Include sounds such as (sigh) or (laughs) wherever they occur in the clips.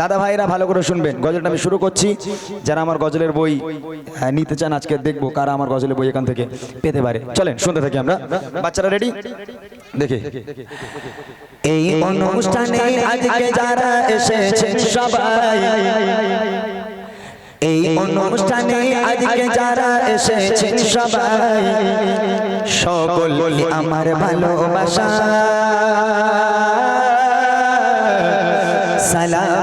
দাদা ভাইরা, ভালো করে শুনবেন। গজলটা আমি শুরু করছি। যারা আমার গজলের বই নিতে চান, আজকে দেখব কারা আমার গজলের বই এখান থেকে পেতে পারে। চলেন, শুনতে থাকি আমরা। বাচ্চারা রেডি দেখে। এই অনুষ্ঠানে আজকে যারা এসেছেন সবাই, এই অনুষ্ঠানে আজকে যারা এসেছেন সবাই সকল আমার ভালোবাসা। সালাম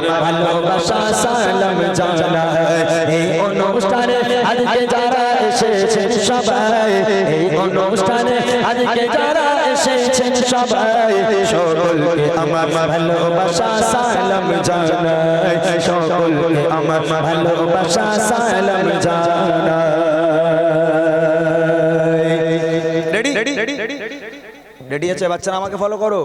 ভালোবাসা সালাম এই অনুষ্ঠানে আজকে যারা এসেছেন সবাই এই অনুষ্ঠানে আজকে যারা এসেছেন সবাই সকলকে আমার ভালোবাসা সালাম সকলকে আমার ভালোবাসা সালাম জানাই রেডি রেডি রেডি আছে বাচ্চারা আমাকে ফলো করো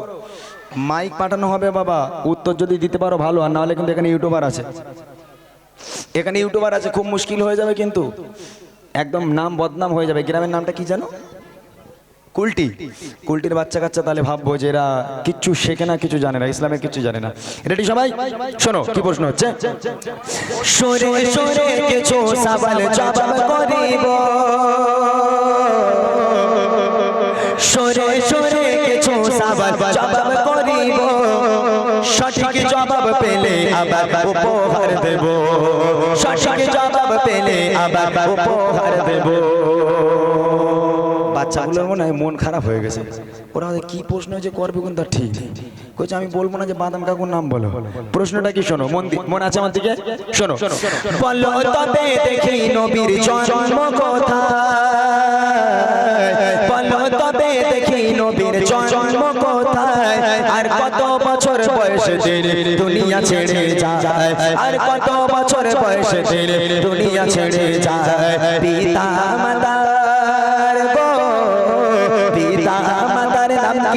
মাইক পাঠানো হবে বাবা। উত্তর যদি দিতে পারো, ভালো। আর নাহলে কিন্তু এখানে ইউটিউবার আছে। এখানে ইউটিউবার আছে, খুব মুশকিল হয়ে যাবে কিন্তু। একদম নাম বদনাম হয়ে যাবে। গ্রামের নামটা কি জানো? কুলটি। কুলটির বাচ্চা কাচ্চা তাহলে ভাববো যে এরা কিচ্ছু শেখে না, কিছু জানে না, ইসলামের কিছু জানে না। রেডি সবাই? শোনো, কি প্রশ্ন হচ্ছে? সবাল সঠিক জবাব পেলে আবার উপহার দেব। সঠিক জবাব পেলে আবার উপহার দেব। বাচ্চাগুলোর মনে হয় মন খারাপ হয়ে গেছে। ওরা কি প্রশ্ন যে করবে কিন্তু তার ঠিক? কইছে আমি বলব না যে বাদাম কাকুর নাম বলো। প্রশ্নটা কি শোনো মন মন আছে আমার দিকে? শোনো। বলো তবে দেখি নবীর জন্ম কোথায়? বলো তবে দেখি বয়সে দুনিয়া ছেড়ে যায়। আর কত বছর বয়সে দুনিয়া ছেড়ে যায়। পিতা মাতার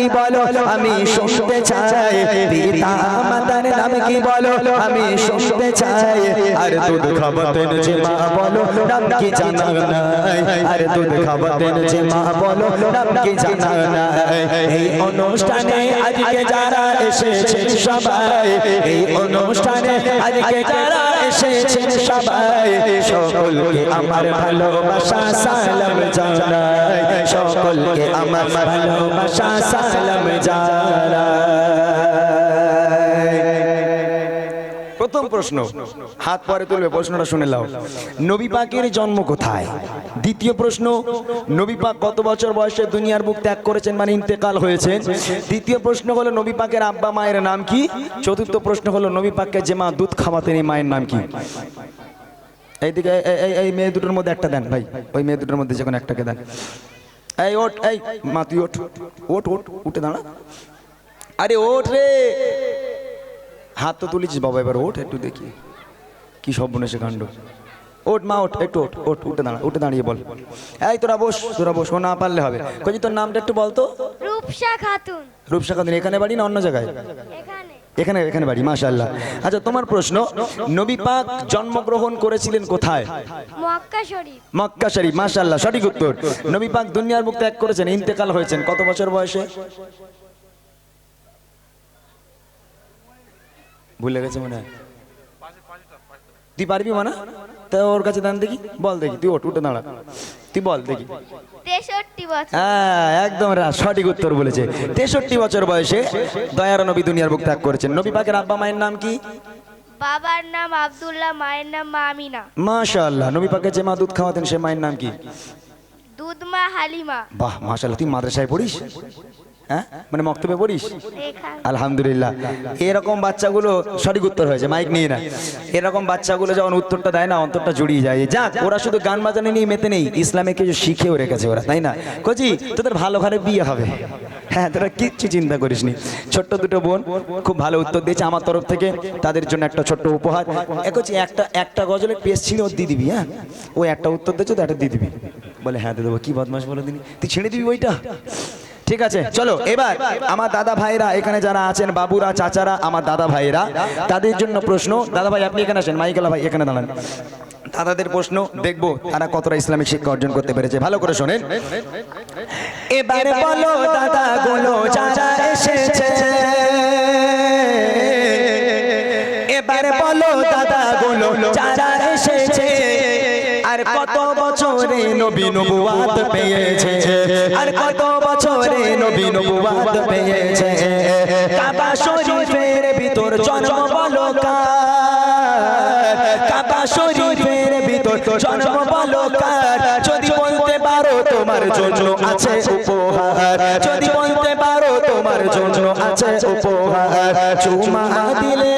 কি বলো? আমি শুনতে চাই। পিতা মাতার নাম কি বলো? আমি শুনতে চাই। আর দুধ খাবতেন যে মা বলো, নাম কি জানা নাই? আর দুধ খাবতেন যে মা বলো, নাম কি জানা নাই? এই অনুষ্ঠানে আজকে যারা এসেছেন সবাই, এই অনুষ্ঠানে আজকে যারা এসেছেন সবাই। সকলকে আমার ভালোবাসা সালাম জানাই। সকলকে আমার ভালোবাসা সালাম জানাই। প্রশ্ন। হাত পরে তুলবে, প্রশ্নটা শুনে নাও। নবী পাকের জন্ম কোথায়? দ্বিতীয় প্রশ্ন, নবী পাক কত বছর বয়সে দুনিয়ার বুক ত্যাগ করেছেন মানে ইন্তেকাল হয়েছে তৃতীয় প্রশ্ন হলো, নবী পাকের আব্বা মায়ের নাম কি? চতুর্থ প্রশ্ন হলো, নবী পাককে যে মা দুধ খাওয়াতেন, এই মায়ের নাম কি? এইদিকে, এই- মেয়ে দুটোর মধ্যে একটা দেন ভাই। ওই মেয়ে দুটোর মধ্যে যে কোনো একটাকে দেন। এই ওট এই, মা তুই ওঠ। ওট ওট উঠে দাঁড়া। আরে ওঠ রে! হাত তো তুলেছিস বাবা এবার ওঠ একটু দেখি। কি সব বনেছে কাণ্ড। ওঠ মা ওঠ একটু ওঠ ওঠ উঠে দাঁড়া উঠে দাঁড়িয়ে বল। এই তোরা বস তোরা বস ও না পারলে হবে। কই তোর নামটা একটু বলতো রূপসা খাতুন। রূপসা খাতুন এখানে বাড়ি না অন্য জায়গায়? এখানে। এখানে বাড়ি মাশাআল্লাহ। আচ্ছা তোমার প্রশ্ন নবী পাক জন্মগ্রহণ করেছিলেন কোথায়? মক্কা শরীফ। মক্কা শরীফ মাশাআল্লাহ সঠিক উত্তর। নবী পাক দুনিয়ার বুক ত্যাগ করেছেন ইন্তেকাল হয়েছেন কত বছর বয়সে? ভুলে গেছে মনে হয়। তুই পারবি মানা? তা ওর কাছে দান দেখি বল দেখি তুই ওঠ উঠে দাঁড়া। তুই বল দেখি। হ্যাঁ একদম সঠিক উত্তর বলেছে। তেষট্টি বছর বয়সে দয়ার নবী দুনিয়ার বুক ত্যাগ করেছেন। নবী পাকের আব্বা মায়ের নাম কি? বাবার নাম আব্দুল্লাহ মায়ের নাম মামিনা মাশাআল্লাহ নবী পাকে যে মা দুধ খাওয়াতেন সে মায়ের নাম কি? দুধমা হালিমা। বাহ মাশাআল্লাহ তুই মাদ্রাসায় পড়িস? হ্যাঁ? মানে মক্তবে পড়িস? আলহামদুলিল্লাহ। এরকম বাচ্চাগুলো, সঠিক উত্তর হয়েছে, মাইক নিয়ে না। এরকম বাচ্চাগুলো যখন উত্তরটা দেয় না, অন্তরটা জুড়িয়ে যায়। যাক, ওরা শুধু গান বাজানো নিয়ে মেতে নেই, ইসলামে কিছু শিখেও রেখেছে ওরা, তাই না? কচি, তোদের ভালো ঘরে বিয়ে হবে। হ্যাঁ তোরা কিচ্ছু চিন্তা করিস নি ছোট্ট দুটো বোন, খুব ভালো উত্তর দিয়েছে আমার তরফ থেকে, তাদের জন্য একটা ছোট্ট উপহার। একছি একটা একটা গজলের পেস ছিল ওর দিয়ে দিবি হ্যাঁ? ও একটা উত্তর দিয়েছে, তো একটা দিয়ে দিবি। বলে হ্যাঁ দেবো। কি বদমাস বলে দিনি তুই ছেড়ে দিবি ওইটা ঠিক আছে চলো এবার আমার দাদা ভাইরা এখানে যারা আছেন বাবুরা চাচারা আমার দাদা ভাইরা তাদের জন্য প্রশ্ন দাদা ভাই আপনি এখানে আসেন মাইকেলা ভাই এখানে দাঁড়ান। দাদাদের প্রশ্ন দেখব তারা কতটা ইসলামিক শিক্ষা অর্জন করতে পেরেছে। ভালো করে শোনেন। এবারে বলো দাদা গুলো যারা এসেছে। এবারে বলো দাদা গুলো যারা এসেছে। আর কত বছরে নবী নবুয়াত পেয়েছে। আর কত নবী নবুয়াত পেয়েছে। কাবা শরীফের ভিতর জন্ম বলো কার। কাবা শরীফের ভিতর জন্ম বলকার যদি বলতে পারো তোমার জন্য আছে উপহার। যদি বলতে পারো তোমার জন্য আছে উপহার। চুমা দিলে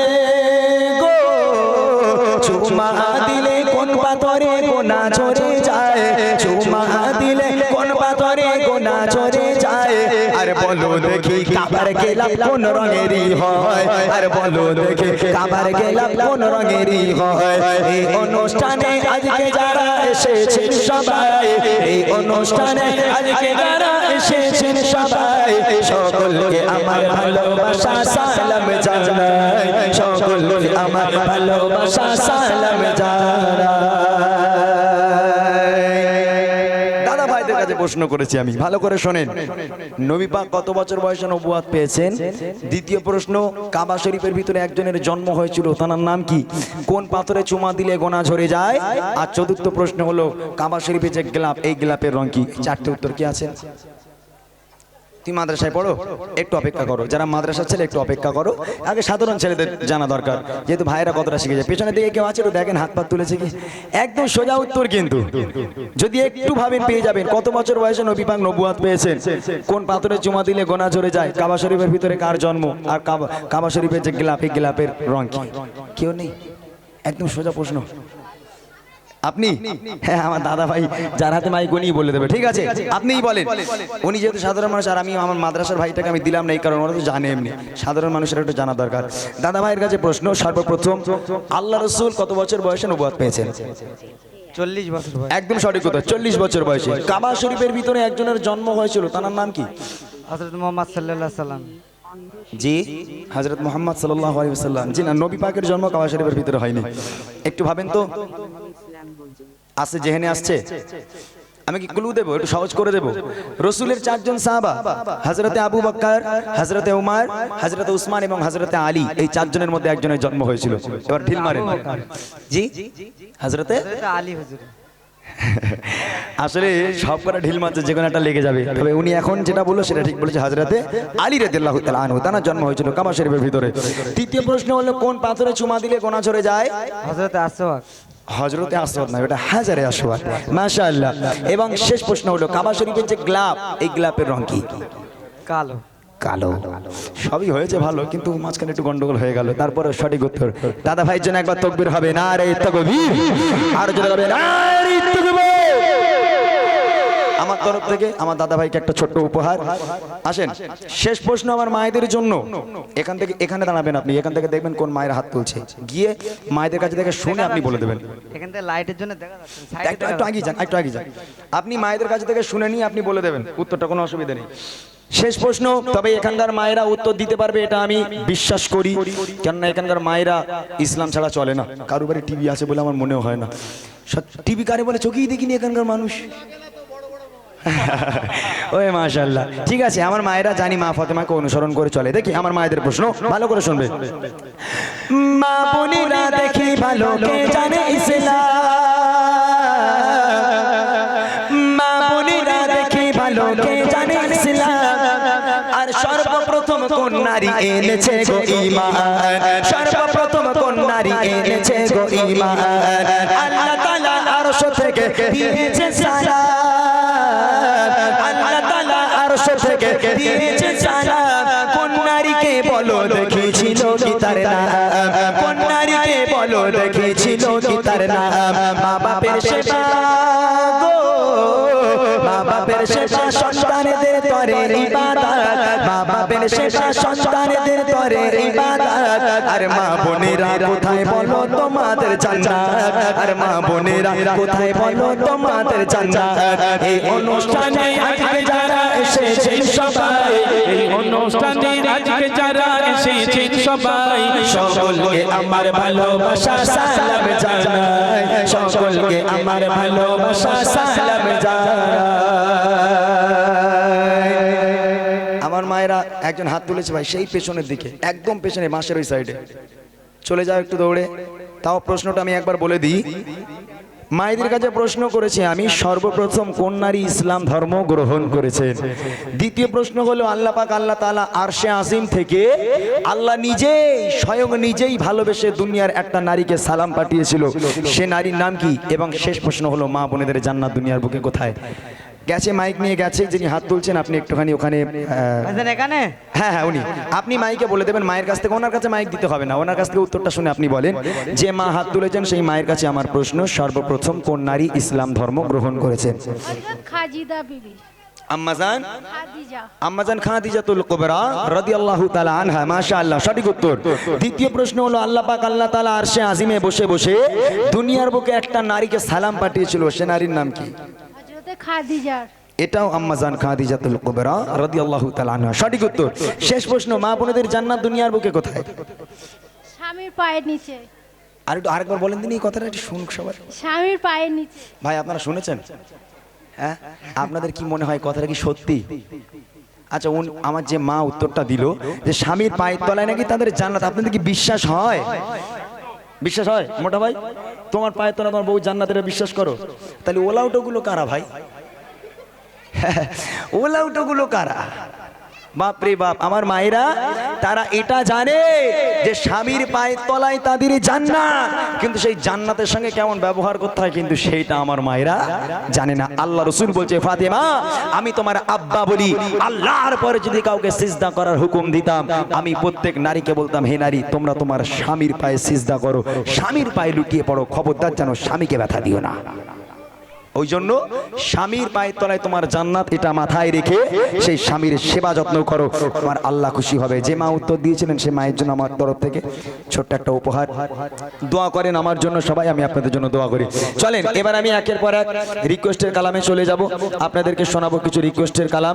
দেখি কাবার গেলাম কোন রঙেরই হয়? আর বলো দেখি কাবার গেলাম কোন রঙেরই হয়? এই অনুষ্ঠানে আজকে যারা এসেছেন সবাই, এই অনুষ্ঠানে আজকে যারা এসেছেন সবাই, সকলকে আমার ভালোবাসা সালাম জানাই। সকলকে আমার ভালোবাসা সালাম জানাই। প্রশ্ন করেছি আমি। ভালো করে শোনেন। নবী পাক কত বছর বয়সে নবুয়াত পেয়েছেন? দ্বিতীয় প্রশ্ন, কাবা শরীফের ভিতরে একজনের জন্ম হয়েছিল তার নাম কি? কোন পাথরে চুমা দিলে গোনা ঝরে যায়? আর চতুর্থ প্রশ্ন হলো, কাবা শরীফের যে গ্লাপ, এই গ্লাপের রং কি? চারটে উত্তর কি আছে? তুমি মাদ্রাসায় পড়ো? একটু অপেক্ষা করো। যারা মাদ্রাসার ছেলে, একটু অপেক্ষা করো। আগে সাধারণ ছেলেদের জানা দরকার। যেহেতু ভাইরা কতটা শিখেছে। পেছনের দিকে কেউ আছে? দেখেন, হাত পাত তুলেছে কি? একদম সোজা উত্তর কিন্তু। যদি একটু ভাবেন পেয়ে যাবেন। কত বছর বয়সে নবী পাক নবুয়াত পেয়েছেন? কোন পাথরে চুমা দিলে গোনা ঝরে যায়? কাবা শরীফের ভিতরে কার জন্ম? আর কাবা কাবা শরীফের যে গিলাপ গিলাপের রং কেউ নেই? একদম সোজা প্রশ্ন। আপনি? হ্যাঁ আমার দাদা ভাই যার হাতে মাইক উনিই বলে দেবে ঠিক আছে? আপনিই বলেন। উনি যেহেতু সাধারণ মানুষ আর আমি আমার মাদ্রাসার ভাইটাকে আমি দিলাম না এই কারণে ওরা তো জানে এমনি। সাধারণ মানুষের একটু জানা দরকার। দাদা ভাইয়ের কাছে প্রশ্ন সর্বপ্রথম আল্লাহ রসুল কত বছর বয়সে নবুয়াত পেয়েছেন? চল্লিশ বছর একদম সঠিক কথা চল্লিশ বছর বয়সে। কাবা শরীফের ভিতরে একজনের জন্ম হয়েছিল তার নাম কি? হজরত মোহাম্মদ সাল্লাহ সাল্লাম জি হজরত মোহাম্মদ সাল্লাহ আলাইসাল্লাম জি না নবী পাকের জন্ম কাবা শরীফের ভিতরে হয়নি। একটু ভাবেন তো। আসে যেহেনে আসছে? আমি কি ক্লু দেবো? একটু সহজ করে দেবো। রসুলের চারজন সাহাবা হজরতে আবু বক্কর হজরতে উমার হজরতে উসমান এবং হজরতে আলী এই চারজনের মধ্যে একজনের জন্ম হয়েছিল। এবার ঢিল মারেন। জি? হজরতে আলী হুজুর। আসলে সব করা ঢিল মারছে যে কোনো একটা লেগে যাবে। তবে উনি এখন যেটা বলল সেটা ঠিক বলেছে। হাজরাতে আলী রাদিয়াল্লাহু তাআলা আনহু তার জন্ম হয়েছিল কাবা শরীফের ভিতরে। তৃতীয় প্রশ্ন হলো কোন পাথরে চুমা দিলে গোনা ঝরে যায়? হজরত আসওয়াক। হজরতে আসওয়াদ না ওটা হাজারে আসওয়াদ। মাশাআল্লাহ। এবং শেষ প্রশ্ন হলো কাবা শরীফের যে গ্লাব এই গ্লাবের রং কি? কালো। কালো। সবই হয়েছে ভালো কিন্তু মাঝখানে একটু গন্ডগোল হয়ে গেল। তারপরে সঠিক উত্তর। দাদা ভাইয়ের জন্য একবার তকবির হবে না রে তকবির আর যদি হবে না রে তকবির আমার তরফ থেকে আমার দাদা ভাইকে একটা ছোট্ট উপহার। আসেন শেষ প্রশ্ন আমার মায়েদের জন্য। এখান থেকে এখানে দাঁড়াবেন আপনি এখান থেকে দেখবেন কোন মায়ের হাত তুলছে। গিয়ে মায়েদের কাছে থেকে শুনে আপনি বলে দেবেন। এখান থেকে লাইটের জন্য দেখা যাচ্ছে একটু একটু আগে যান একটু আগে যান। আপনি মায়েদের কাছে থেকে শুনে নিয়ে আপনি বলে দেবেন উত্তরটা কোনো অসুবিধা নেই। শেষ প্রশ্ন তবে এখানকার মায়েরা উত্তর দিতে পারবে এটা আমি বিশ্বাস করি। কেননা এখানকার মায়েরা ইসলাম ছাড়া চলে না। কারও বাড়ি টিভি আছে বলে আমার মনেও হয় না। টিভি কারে বলে চোখেই দেখিনি এখানকার মানুষ। (laughs) ওই মাশাল্লাহ ঠিক আছে, আমার মায়েরা জানি মা ফতেমাকে অনুসরণ করে চলে। দেখি, আমার মায়েদের প্রশ্ন, ভালো করে শুনবে। মা বোনেরা দেখি ভালো কে জানে ইসলাম? মা বোনেরা দেখি ভালো কে জানে ইসলাম? আর সর্বপ্রথম কোন নারী এনেছে গো ঈমান? সর্বপ্রথম কোন নারী এনেছে গো ঈমান? আল্লাহ তাআলা আরশ থেকে দিয়েছে সালাম। দিয়েছে বাপের সেবা সন্তানদের তরে ইবাদত। মা বাপের সেবা সন্তানদের তরে ইবাদত। আর মা বোনেরা কোথায় বলো তোমাদের জান্নাত? আর মা বোনেরা কোথায় বলো তোমাদের জান্নাত? এই অনুষ্ঠানে আজকে যারা এসেছেন সবাই এই অনুষ্ঠানে আজকে যারা এসেছেন সবাই সকলকে আমার ভালোবাসা সালাম জানাই। সকলকে আমার ভালোবাসা সালাম জানাই। একজন হাত তুলেছে ভাই, সেই পেছনের দিকে, একদম পেছনে, মাসের ওই সাইডে চলে যাও একটু দৌড়ে। তাও প্রশ্নটা আমি একবার বলে দিই। মায়েদের কাছে প্রশ্ন করেছে, আমি সর্বপ্রথম কোন নারী ইসলাম ধর্ম গ্রহণ করেছেন দ্বিতীয় প্রশ্ন হলো, আল্লাহ পাক, আল্লাহ তাআলা আরশে আসিম থেকে আল্লাহ নিজেই, স্বয়ং নিজেই ভালোবেসে দুনিয়ার একটা নারীকে সালাম পাঠিয়েছিল। সে নারীর নাম কি? এবং শেষ প্রশ্ন হলো, মা বোনেদের জান্নাত দুনিয়ার বুকে কোথায়? গেছে মাইক নিয়ে গেছে যিনি হাত তুলছেন আপনি একটুখানি ওখানে এখানে? হ্যাঁ হ্যাঁ উনি। আপনি মাইকে বলে দেবেন মায়ের কাছ থেকে ওনার কাছে মাইক দিতে হবে না। ওনার কাছ থেকে উত্তরটা শুনে আপনি বলেন যে মা হাত তুলেছেন সেই মায়ের কাছে আমার প্রশ্ন সর্বপ্রথম কোন নারী ইসলাম ধর্ম গ্রহণ করেছেন হযরত খাজিদা বিবি। আম্মাজান? খাদিজা। আম্মাজান খাদিজাতুল কুবরা রাদিয়াল্লাহু তাআলা আনহা মাশাআল্লাহ সঠিক উত্তর। দ্বিতীয় প্রশ্ন হলো আল্লাহ পাক আল্লাহ তাআলা আরশে আজিমে বসে বসে দুনিয়ার বুকে একটা নারীকে সালাম পাঠিয়েছিল সে নারীর নাম কি? খাদিজার। এটাও আম্মাজান খাদিজাতুল কুবরা রাদিয়াল্লাহু তাআলা আনহা। সঠিক উত্তর। শেষ প্রশ্ন মা বোনেদের জান্নাত দুনিয়ার বুকে কোথায়? স্বামীর পায়ের নিচে। আর একটু আরেকবার বলেন দিন এই কথাটা একটু শুনুক সবাই। স্বামীর পায়ের নিচে। ভাই আপনারা শুনেছেন? হ্যাঁ? আপনাদের কি মনে হয় কথাটা কি সত্যি? আচ্ছা উন আমার যে মা উত্তরটা দিল যে স্বামীর পায়ের তলায় নাকি তাদের জান্নাত। আপনাদের কি বিশ্বাস হয়? বিশ্বাস হয়? মোটা ভাই? তোমার পায়ে তোমার তোমার বউ জান্নাতের বিশ্বাস করো। তাহলে ওলাউটোগুলো কারা ভাই? (laughs) ওলাউটোগুলো কারা? বাপ রে বাপ, আমার মায়েরা, তারা এটা জানে যে স্বামীর পায়ের তলায় তাদের জান্নাত। কিন্তু সেই জান্নাতের সঙ্গে কেমন ব্যবহার করতে হয় কিন্তু সেইটা আমার মায়েরা জানে না। আল্লাহ রসুল বলছে, ফাতেমা, আমি তোমার আব্বা বলি, আল্লাহর পরে যদি কাউকে সিজদা করার হুকুম দিতাম, আমি প্রত্যেক নারীকে বলতাম, হে নারী, তোমরা তোমার স্বামীর পায়ে সিজদা করো। স্বামীর পায়ে লুকিয়ে পড়ো। খবরদার যেন স্বামীকে ব্যথা দিও না। ওই জন্য স্বামীর পায়ের তলায় তোমার জান্নাত এটা মাথায় রেখে সেই স্বামীর সেবা যত্ন করো। তোমার আল্লাহ খুশি হবে। যে মা উত্তর দিয়েছিলেন সে মায়ের জন্য আমার তরফ থেকে ছোট্ট একটা উপহার। দোয়া করেন আমার জন্য সবাই, আমি আপনাদের জন্য দোয়া করি। চলেন, এবার আমি একের পর এক রিকোয়েস্টের কালামে চলে যাব। আপনাদেরকে শোনাবো কিছু রিকোয়েস্টের কালাম।